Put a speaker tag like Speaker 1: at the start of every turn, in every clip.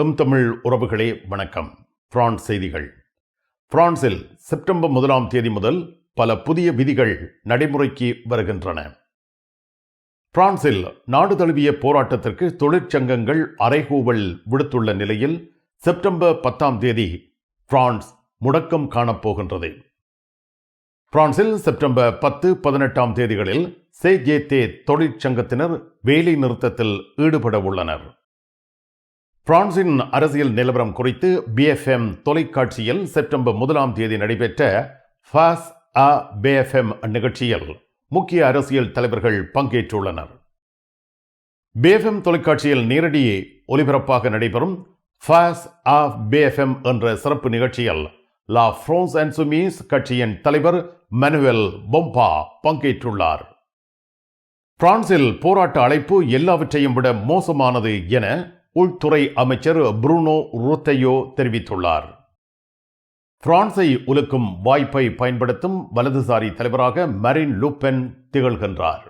Speaker 1: M Tamil உறவுகளே வணக்கம். France செய்திகள். பிரான்சில் செப்டம்பர் முதலாம் தேதி முதல் பல புதிய விதிகள் நடைமுறைக்கு வருகின்றன. பிரான்சில் நாடு தழுவிய போராட்டத்திற்கு தொழிற்சங்கங்கள் அரைகூவல் விடுத்துள்ள நிலையில் செப்டம்பர் பத்தாம் தேதி பிரான்ஸ் முடக்கம் காணப்போகின்றது. பிரான்சில் செப்டம்பர் பத்து பதினெட்டாம் தேதிகளில் சேஜேதே தொழிற்சங்கத்தினர் வேலை நிறுத்தத்தில் ஈடுபட உள்ளனர். பிரான்சின் அரசியல் நிலவரம் குறித்து பிஎஃப்எம் தொலைக்காட்சியில் செப்டம்பர் முதலாம் தேதி நடைபெற்ற ஃபாஸ் அ பிஎஃப்எம் நிகழ்ச்சியில் முக்கிய அரசியல் தலைவர்கள் பங்கேற்றுள்ளனர். பிஎஃப்எம் தொலைக்காட்சியில் நேரடி ஒலிபரப்பாக நடைபெறும் ஃபாஸ் ஆ பிஎஃப்எம் என்ற சிறப்பு நிகழ்ச்சியில் லா ஃப்ரோன்ஸ் அண்ட் சுமீஸ் கட்சியின் தலைவர் மனுவல் பொம்பா பங்கேற்றுள்ளார். பிரான்சில் போராட்ட அழைப்பு எல்லாவற்றையும் விட மோசமானது என உள்துறை அமைச்சர் புருனோ ருத்தையோ தெரிவித்துள்ளார். பிரான்சை உலுக்கும் வாய்ப்பை பயன்படுத்தும் வலதுசாரி தலைவராக மரின் லூப்பென் திகழ்கின்றார்.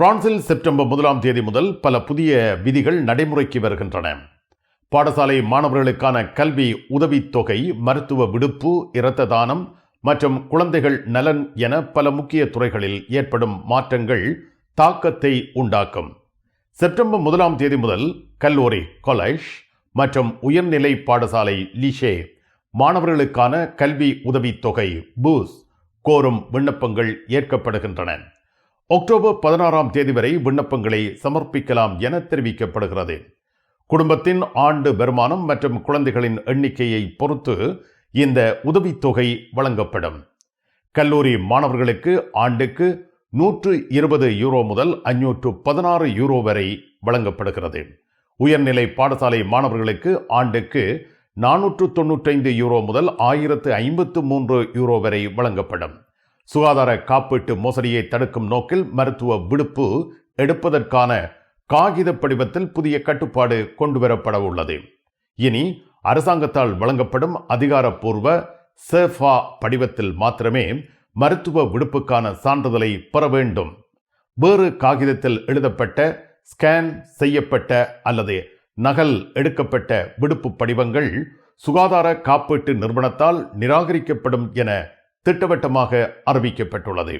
Speaker 1: பிரான்சில் செப்டம்பர் முதலாம் தேதி முதல் பல புதிய விதிகள் நடைமுறைக்கு வருகின்றன. பாடசாலை மாணவர்களுக்கான கல்வி உதவித்தொகை மருத்துவ விடுப்பு இரத்த தானம் மற்றும் குழந்தைகள் நலன் என பல முக்கிய துறைகளில் ஏற்படும் மாற்றங்கள் தாக்கத்தை உண்டாக்கும். செப்டம்பர் முதலாம் தேதி முதல் கல்லூரி காலேஜ் மற்றும் உயர்நிலை பாடசாலை லிஷே மாணவர்களுக்கான கல்வி உதவித்தொகை பூஸ் கோரும் விண்ணப்பங்கள் ஏற்கப்படுகின்றன. அக்டோபர் பதினாறாம் தேதி வரை விண்ணப்பங்களை சமர்ப்பிக்கலாம் என தெரிவிக்கப்படுகிறது. குடும்பத்தின் ஆண்டு வருமானம் மற்றும் குழந்தைகளின் எண்ணிக்கையை பொறுத்து இந்த உதவித்தொகை வழங்கப்படும். கல்லூரி மாணவர்களுக்கு ஆண்டுக்கு நூற்று இருபது யூரோ முதல் ஐநூற்று பதினாறு யூரோ வரை வழங்கப்படுகிறது. உயர்நிலை பாடசாலை மாணவர்களுக்கு ஆண்டுக்கு நானூற்று தொன்னூற்றைந்து யூரோ முதல் ஆயிரத்து ஐம்பத்து மூன்று யூரோ வரை வழங்கப்படும். சுகாதார காப்பீட்டு மோசடியை தடுக்கும் நோக்கில் மருத்துவ விடுப்பு எடுப்பதற்கான காகித படிவத்தில் புதிய கட்டுப்பாடு கொண்டுவரப்பட உள்ளது. இனி அரசாங்கத்தால் வழங்கப்படும் அதிகாரப்பூர்வ சேஃபா படிவத்தில் மாத்திரமே மருத்துவ விடுப்புக்கான சான்றிதழை பெற வேண்டும். வேறு காகிதத்தில் எழுதப்பட்ட ஸ்கேன் செய்யப்பட்ட அல்லது நகல் எடுக்கப்பட்ட விடுப்பு படிவங்கள் சுகாதார காப்பீட்டு நிறுவனத்தால் நிராகரிக்கப்படும் என திட்டவட்டமாக அறிவிக்கப்பட்டுள்ளது.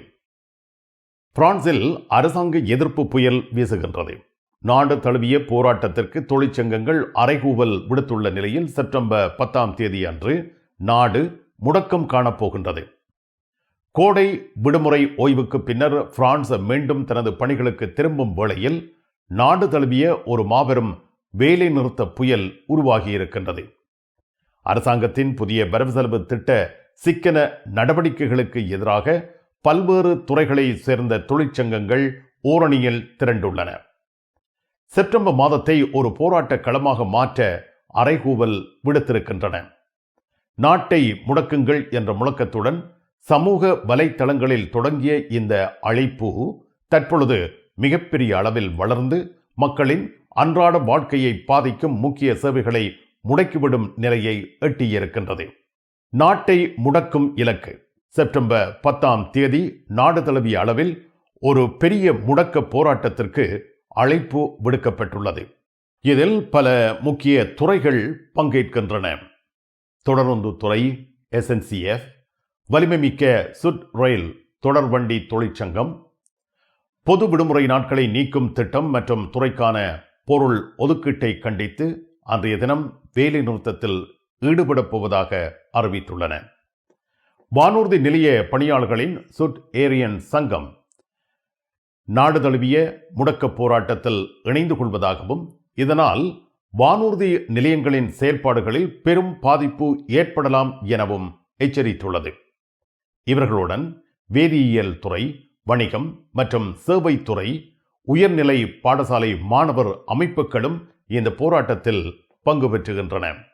Speaker 1: பிரான்சில் அரசாங்க எதிர்ப்பு புயல் வீசுகின்றது. நாடு தழுவிய போராட்டத்திற்கு தொழிற்சங்கங்கள் அறைகூவல் விடுத்துள்ள நிலையில் செப்டம்பர் பத்தாம் தேதி அன்று நாடு முடக்கம் காணப்போகின்றது. கோடை விடுமுறை ஓய்வுக்கு பின்னர் பிரான்ஸ் மீண்டும் தனது பணிகளுக்கு திரும்பும் வேளையில் நாடு தழுவிய ஒரு மாபெரும் வேலை நிறுத்த புயல் உருவாகியிருக்கின்றது. அரசாங்கத்தின் புதிய வரவு செலவு திட்ட சிக்கன நடவடிக்கைகளுக்கு எதிராக பல்வேறு துறைகளை சேர்ந்த தொழிற்சங்கங்கள் ஓரணியில் திரண்டுள்ளன. செப்டம்பர் மாதத்தை ஒரு போராட்ட களமாக மாற்ற அறைகூவல் விடுத்திருக்கின்றன. நாட்டை முடக்குங்கள் என்ற முழக்கத்துடன் சமூக வலைத்தளங்களில் தொடங்கிய இந்த அழைப்பு தற்பொழுது மிகப்பெரிய அளவில் வளர்ந்து மக்களின் அன்றாட வாழ்க்கையை பாதிக்கும் முக்கிய சேவைகளை முடக்கிவிடும் நிலையை எட்டியிருக்கின்றது. நாட்டை முடக்கும் இலக்கு. செப்டம்பர் பத்தாம் தேதி நாடு தழுவிய அளவில் ஒரு பெரிய முடக்க போராட்டத்திற்கு அழைப்பு விடுக்கப்பட்டுள்ளது. இதில் பல முக்கிய துறைகள் பங்கேற்கின்றன. தொடருந்து துறை எஸ்என்சிஎஃப் வலிமைமிக்க சுட் ரயில் தொடர்வண்டி தொழிற்சங்கம் பொது விடுமுறை நாட்களை நீக்கும் திட்டம் மற்றும் துறைக்கான பொருள் ஒதுக்கீட்டை கண்டித்து அன்றைய தினம் வேலை நிறுத்தத்தில் ஈடுபடப் போவதாக அறிவித்துள்ளன. வானூர்தி நிலைய பணியாளர்களின் சுட் ஏரியன் சங்கம் நாடு தழுவிய முடக்க போராட்டத்தில் இணைந்து கொள்வதாகவும் இதனால் வானூர்தி நிலையங்களின் செயல்பாடுகளில் பெரும் பாதிப்பு ஏற்படலாம் எனவும் எச்சரித்துள்ளது. இவர்களுடன் வேதியியல் துறை வணிகம் மற்றும் சேவைத்துறை உயர்நிலை பாடசாலை மாணவர் அமைப்புகளும் இந்த போராட்டத்தில் பங்கு பெற்றுகின்றன.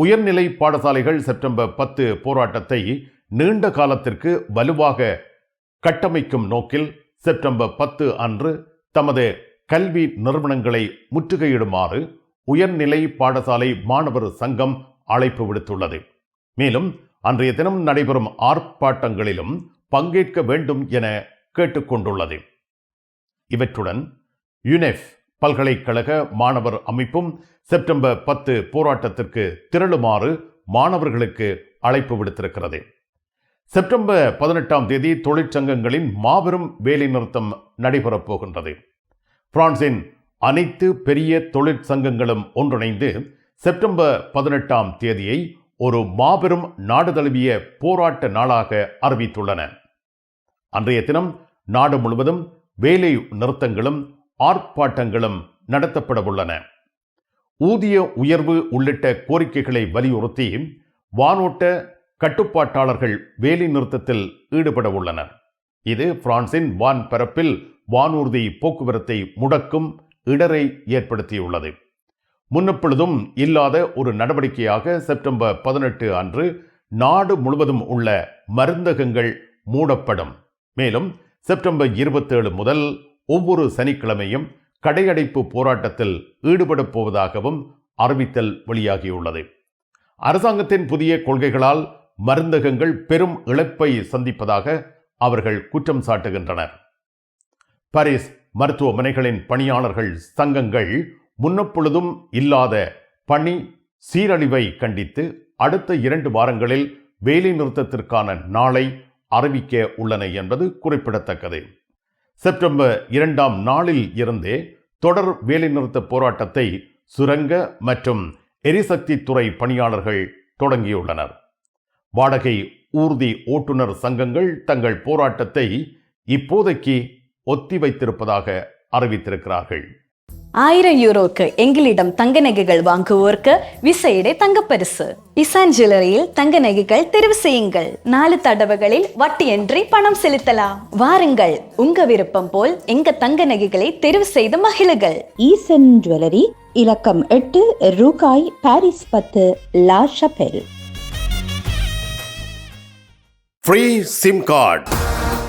Speaker 1: உயர்நிலை பாடசாலைகள் செப்டம்பர் பத்து போராட்டத்தை நீண்ட காலத்திற்கு வலுவாக கட்டமைக்கும் நோக்கில் செப்டம்பர் பத்து அன்று தமது கல்வி நிறுவனங்களை முற்றுகையிடுமாறு உயர்நிலை பாடசாலை மாணவர் சங்கம் அழைப்பு விடுத்துள்ளது. மேலும் அன்றைய தினம் நடைபெறும் ஆர்ப்பாட்டங்களிலும் பங்கேற்க வேண்டும் என கேட்டுக்கொண்டுள்ளது. இவற்றுடன் யுனெஃப் பல்கலைக்கழக மாணவர் அமைப்பும் செப்டம்பர் பத்து போராட்டத்திற்கு திரளுமாறு மாணவர்களுக்கு அழைப்பு விடுத்திருக்கிறது. செப்டம்பர் பதினெட்டாம் தேதி தொழிற்சங்கங்களின் மாபெரும் வேலைநிறுத்தம் நடைபெறப் போகின்றது. பிரான்சின் அனைத்து பெரிய தொழிற்சங்கங்களும் ஒன்றிணைந்து செப்டம்பர் பதினெட்டாம் தேதியை ஒரு மாபெரும் நாடு தழுவிய போராட்ட நாளாக அறிவித்துள்ளன. அன்றைய தினம் நாடு முழுவதும் வேலை நிறுத்தங்களும் ஆர்ப்பாட்டங்களும் நடத்தப்படவுள்ளன. ஊதிய உயர்வு உள்ளிட்ட கோரிக்கைகளை வலியுறுத்தி வானோட்ட கட்டுப்பாட்டாளர்கள் வேலை நிறுத்தத்தில் ஈடுபட உள்ளனர் இது பிரான்சின் வான் பரப்பில் வானூர்தி போக்குவரத்தை முடக்கும் இடரை ஏற்படுத்தியுள்ளது. முன்னெப்பொழுதும் இல்லாத ஒரு நடவடிக்கையாக செப்டம்பர் பதினெட்டு அன்று நாடு முழுவதும் உள்ள மருந்தகங்கள் மூடப்படும். மேலும் செப்டம்பர் இருபத்தேழு முதல் ஒவ்வொரு சனிக்கிழமையும் கடையடைப்பு போராட்டத்தில் ஈடுபடப் போவதாகவும் அறிவித்தல் வெளியாகியுள்ளது. அரசாங்கத்தின் புதிய கொள்கைகளால் மருந்தகங்கள் பெரும் இழப்பை சந்திப்பதாக அவர்கள் குற்றம் சாட்டுகின்றனர். பாரிஸ் மருத்துவமனைகளின் பணியாளர்கள் சங்கங்கள் முன்னப்பொழுதும் இல்லாத பணி சீரழிவை கண்டித்து அடுத்த இரண்டு வாரங்களில் வேலை நிறுத்தத்திற்கான நாளை அறிவிக்க உள்ளன என்பது குறிப்பிடத்தக்கது. செப்டம்பர் இரண்டாம் நாளில் இருந்தே தொடர் வேலைநிறுத்த போராட்டத்தை சுரங்க மற்றும் எரிசக்தி துறை பணியாளர்கள் தொடங்கியுள்ளனர். வாடகை ஊர்தி ஓட்டுநர் சங்கங்கள் தங்கள் போராட்டத்தை இப்போதைக்கு ஒத்தி வைத்திருப்பதாக அறிவித்திருக்கிறார்கள்.
Speaker 2: ஆயிரம் யூரோக்கு எங்களிடம் தங்க நகைகள் வாங்குவோருக்கு விசையிடை தங்கப்பரிசு. இசான் ஜுவல்லரியில் தங்க நகைகள் தெரிவு செய்யுங்கள். நாலு தடவைகளில் வட்டியின்றி பணம் செலுத்தலாம். வாருங்கள். உங்க விருப்பம் போல் எங்க தங்க நகைகளை தெரிவு செய்து மகிழுங்கள்.
Speaker 3: ஈசன் ஜுவல்லரி இலக்கம் எட்டு ரூகாய் பாரிஸ் பத்து La Chapelle
Speaker 4: free SIM card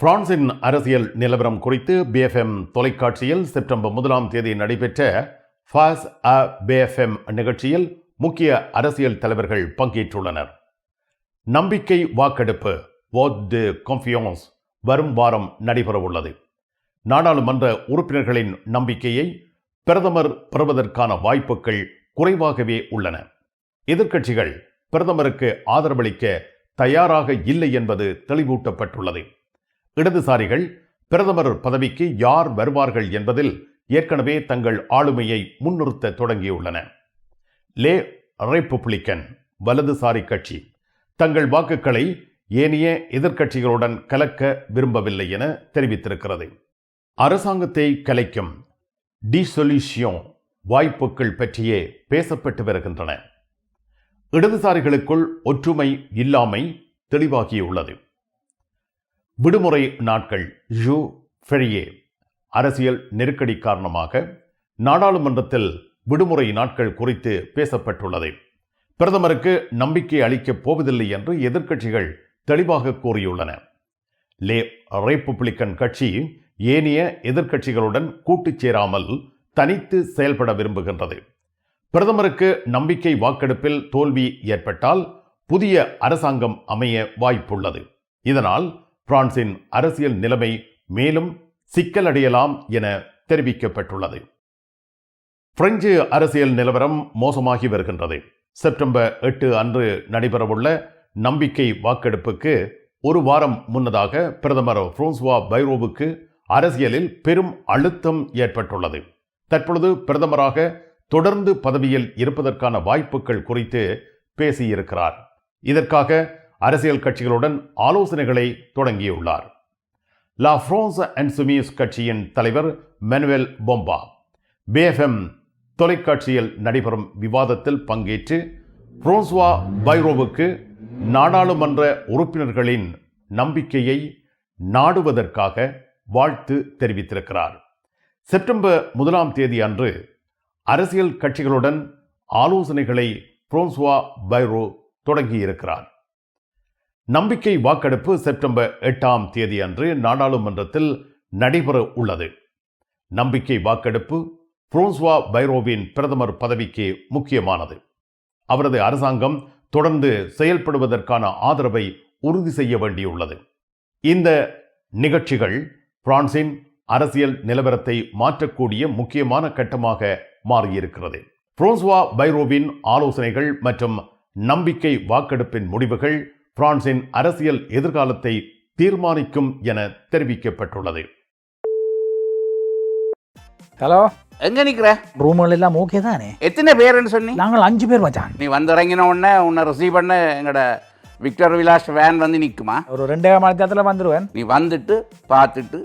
Speaker 1: பிரான்சின் அரசியல் நிலவரம் குறித்து பிஎஃப்எம் தொலைக்காட்சியில் செப்டம்பர் முதலாம் தேதி நடைபெற்ற ஃபாஸ் அ பிஎஃப்எம் நிகழ்ச்சியில் முக்கிய அரசியல் தலைவர்கள் பங்கேற்றுள்ளனர். நம்பிக்கை வாக்கெடுப்பு vote de confiance வரும் வாரம் நடைபெறவுள்ளது நாடாளுமன்ற உறுப்பினர்களின் நம்பிக்கையை பிரதமர் பெறுவதற்கான வாய்ப்புகள் குறைவாகவே உள்ளன. எதிர்க்கட்சிகள் பிரதமருக்கு ஆதரவளிக்க தயாராக இல்லை என்பது தெளிவூட்டப்பட்டுள்ளது. இடதுசாரிகள் பிரதமர் பதவிக்கு யார் வருவார்கள் என்பதில் ஏற்கனவே தங்கள் ஆளுமையை முன்னிறுத்த தொடங்கியுள்ளன. லே ரெப்புப்ளிக்கன் வலதுசாரி கட்சி. தங்கள் வாக்குகளை ஏனைய எதிர்க்கட்சிகளுடன் கலக்க விரும்பவில்லை என தெரிவித்திருக்கிறது. அரசாங்கத்தை கலைக்கும் டிசொல்யூஷன் வாய்ப்புகள் பற்றியே பேசப்பட்டு வருகின்றன. இடதுசாரிகளுக்குள் ஒற்றுமை இல்லாமை தெளிவாகியுள்ளது. விடுமுறை நாட்கள் ஜூ ஃபெரியே. அரசியல் நெருக்கடி காரணமாக நாடாளுமன்றத்தில் விடுமுறை நாட்கள் குறித்து பேசப்பட்டுள்ளது. பிரதமருக்கு நம்பிக்கை அளிக்கப் போவதில்லை என்று எதிர்க்கட்சிகள் தெளிவாக கூறியுள்ளன. லே ரிப்பப்ளிக்கன் கட்சி ஏனைய எதிர்க்கட்சிகளுடன் கூட்டுச் சேராமல் தனித்து செயல்பட விரும்புகின்றது. பிரதமருக்கு நம்பிக்கை வாக்கெடுப்பில் தோல்வி ஏற்பட்டால் புதிய அரசாங்கம் அமைய வாய்ப்புள்ளது. இதனால் பிரான்சின் அரசியல் நிலைமை மேலும் சிக்கலடையலாம் என தெரிவிக்கப்பட்டுள்ளது. பிரெஞ்சு அரசியல் நிலவரம் மோசமாகி வருகின்றது. செப்டம்பர் எட்டு அன்று நடைபெறவுள்ள நம்பிக்கை வாக்கெடுப்புக்கு ஒரு வாரம் முன்னதாக பிரதமர் பிரான்சுவா பைரோவுக்கு அரசியலில் பெரும் அழுத்தம் ஏற்பட்டுள்ளது. தற்பொழுது பிரதமராக தொடர்ந்து பதவியில் இருப்பதற்கான வாய்ப்புகள் குறித்து பேசியிருக்கிறார். இதற்காக அரசியல் கட்சிகளுடன் ஆலோசனைகளை தொடங்கியுள்ளார். லா ஃப்ரான்ஸ் அண்ட் சுமீஸ் கட்சியின் தலைவர் மெனுவேல் பொம்பா பிஎஃப்எம் தொலைக்காட்சியில் நடைபெறும் விவாதத்தில் பங்கேற்று புரோன்சுவா பைரோவுக்கு நாடாளுமன்ற உறுப்பினர்களின் நம்பிக்கையை நாடுவதற்காக வாழ்த்து தெரிவித்திருக்கிறார். செப்டம்பர் முதலாம் தேதி அன்று அரசியல் கட்சிகளுடன் ஆலோசனைகளை பிரான்சுவா பைரோ தொடங்கியிருக்கிறார். நம்பிக்கை வாக்கெடுப்பு செப்டம்பர் எட்டாம் தேதி அன்று நாடாளுமன்றத்தில் நடைபெற உள்ளது. நம்பிக்கை வாக்கெடுப்பு புரோன்ஸ்வா பைரோவின் பிரதமர் பதவிக்கு முக்கியமானது. அவரது அரசாங்கம் தொடர்ந்து செயல்படுவதற்கான ஆதரவை உறுதி செய்ய வேண்டியுள்ளது. இந்த நிகழ்ச்சிகள் பிரான்சின் அரசியல் நிலவரத்தை மாற்றக்கூடிய முக்கியமான கட்டமாக மாறியிருக்கிறது. புரோன்ஸ்வா பைரோவின் ஆலோசனைகள் மற்றும் நம்பிக்கை வாக்கெடுப்பின் முடிவுகள் பிரான்சின் அரசியல் எதிர்காலத்தை தீர்மானிக்கும் என தெரிவிக்கப்பட்டுள்ளது.
Speaker 5: ஹலோ?
Speaker 6: எங்க நிக்கிற?
Speaker 5: ரூம்கள் எல்லாம் ஓகே தானே?
Speaker 6: எத்தனை பேருன்னு சொன்னி?
Speaker 5: நாங்கள் அஞ்சு பேர் மச்சான்.
Speaker 6: நீ வந்து இறங்கின உடனே உன்னை ரிசீவ் பண்ண எங்கட விக்டர் விலாஸ் வேன் வந்து நிக்குமா?
Speaker 5: ஒரு ரெண்டே மணி நேரத்தில் வந்துடுவேன்
Speaker 6: நீ வந்துட்டு பார்த்துட்டு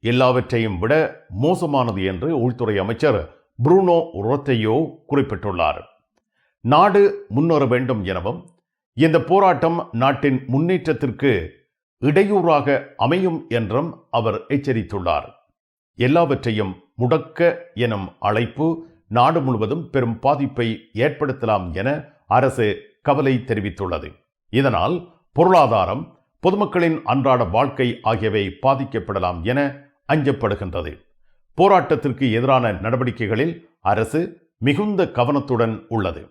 Speaker 1: எல்லாவற்றையும் விட மோசமானது என்று உள்துறை அமைச்சர் புரூனோ ரொத்தையோ குறிப்பிட்டுள்ளார். நாடு முன்னேற வேண்டும் எனவும் இந்த போராட்டம் நாட்டின் முன்னேற்றத்திற்கு இடையூறாக அமையும் என்றும் அவர் எச்சரித்துள்ளார். எல்லாவற்றையும் முடக்க எனும் அழைப்பு நாடு முழுவதும் பெரும் பாதிப்பை ஏற்படுத்தலாம் என அரசு கவலை தெரிவித்துள்ளது. இதனால் பொருளாதாரம் பொதுமக்களின் அன்றாட வாழ்க்கை ஆகியவை பாதிக்கப்படலாம் என அஞ்சப்படுகின்றது. போராட்டத்திற்கு எதிரான நடவடிக்கைகளில் அரசு மிகுந்த கவனத்துடன் உள்ளது.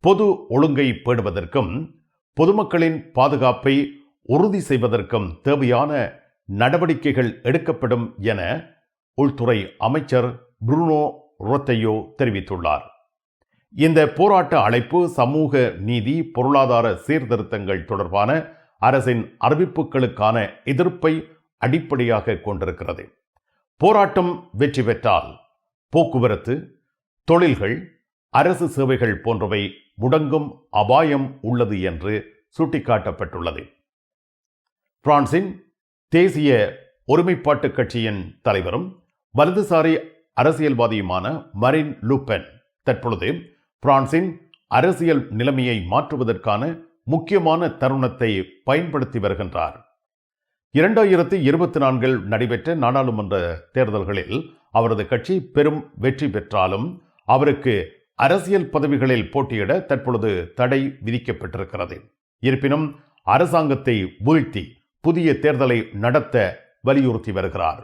Speaker 1: பொது ஒழுங்கை பேணுவதற்கும் பொதுமக்களின் பாதுகாப்பை உறுதி செய்வதற்கும் தேவையான நடவடிக்கைகள் எடுக்கப்படும் என உள்துறை அமைச்சர் புருனோ ரொத்தையோ தெரிவித்துள்ளார். இந்த போராட்ட அழைப்பு சமூக நீதி பொருளாதார சீர்திருத்தங்கள் தொடர்பான அரசின் அறிவிப்புகளுக்கான எதிர்ப்பை அடிப்படையாக கொண்டிருக்கிறது. போராட்டம் வெற்றி பெற்றால் போக்குவரத்து தொழில்கள் அரசு சேவைகள் போன்றவை முடங்கும் அபாயம் உள்ளது என்று சுட்டிக்காட்டப்பட்டுள்ளது. பிரான்சின் தேசிய ஒருமைப்பாட்டு கட்சியின் தலைவரும் வலதுசாரி அரசியல்வாதியுமான மரின் லூப்பென் தற்பொழுது பிரான்சின் அரசியல் நிலைமையை மாற்றுவதற்கான முக்கியமான தருணத்தை பயன்படுத்தி வருகின்றார். இரண்டாயிரத்தி இருபத்தி நான்கில் நடைபெற்ற நாடாளுமன்ற தேர்தல்களில் அவரது கட்சி பெரும் வெற்றி பெற்றாலும் அவருக்கு அரசியல் பதவிகளில் போட்டியிட தற்பொழுது தடை விதிக்கப்பட்டிருக்கிறது. இருப்பினும் அரசாங்கத்தை வீழ்த்தி புதிய தேர்தலை நடத்த வலியுறுத்தி வருகிறார்.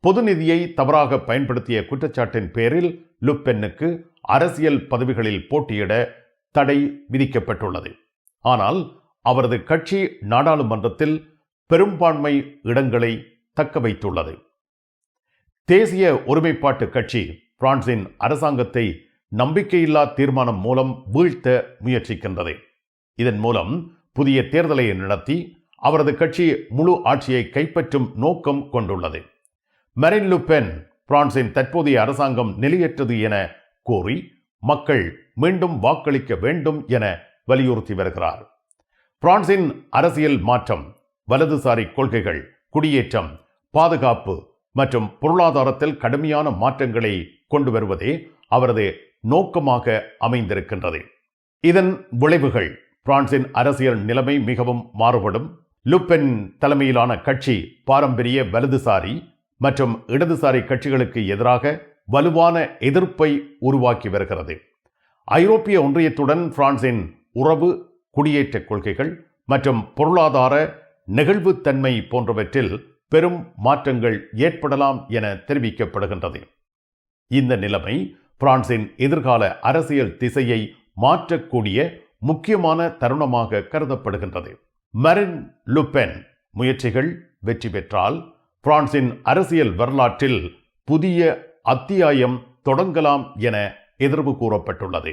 Speaker 1: பொது நிதியை தவறாக பயன்படுத்திய குற்றச்சாட்டின் பேரில் லுப்பென்னுக்கு அரசியல் பதவிகளில் போட்டியிட தடை விதிக்கப்பட்டுள்ளது. ஆனால் அவரது கட்சி நாடாளுமன்றத்தில் பெரும்பான்மை இடங்களை தக்க வைத்துள்ளது. தேசிய ஒருமைப்பாட்டு கட்சி பிரான்சின் அரசாங்கத்தை நம்பிக்கையில்லா தீர்மானம் மூலம் வீழ்த்த முயற்சிக்கின்றது. இதன் மூலம் புதிய தேர்தலை நடத்தி அவரது கட்சி முழு ஆட்சியை கைப்பற்றும் நோக்கம் கொண்டுள்ளது. மெரின் லுபென் பிரான்சின் தற்போதைய அரசாங்கம் நிலையற்றது என கோரி மக்கள் மீண்டும் வாக்களிக்க வேண்டும் என வலியுறுத்தி வருகிறார். பிரான்சின் அரசியல் மாற்றம் வலதுசாரி கொள்கைகள் குடியேற்றம் பாதுகாப்பு மற்றும் பொருளாதாரத்தில் கடுமையான மாற்றங்களை கொண்டு வருவதே அவரது நோக்கமாக அமைந்திருக்கின்றது. இதன் விளைவுகள் பிரான்சின் அரசியல் நிலைமை மிகவும் மாறுபடும். லுப்பென் தலைமையிலான கட்சி பாரம்பரிய வலதுசாரி மற்றும் இடதுசாரி கட்சிகளுக்கு எதிராக வலுவான எதிர்ப்பை உருவாக்கி வருகிறது. ஐரோப்பிய ஒன்றியத்துடன் பிரான்சின் உறவு குடியேற்ற கொள்கைகள் மற்றும் பொருளாதார நெகிழ்வுத்தன்மை போன்றவற்றில் பெரும் மாற்றங்கள் ஏற்படலாம் என தெரிவிக்கப்படுகின்றது. இந்த நிலைமை பிரான்சின் எதிர்கால அரசியல் திசையை மாற்றக்கூடிய முக்கியமான தருணமாக கருதப்படுகின்றது. மரின் லுப்பென் முயற்சிகள் வெற்றி பெற்றால் பிரான்சின் அரசியல் வரலாற்றில் புதிய அத்தியாயம் தொடங்கலாம் என எதிர்வு கூறப்பட்டுள்ளது.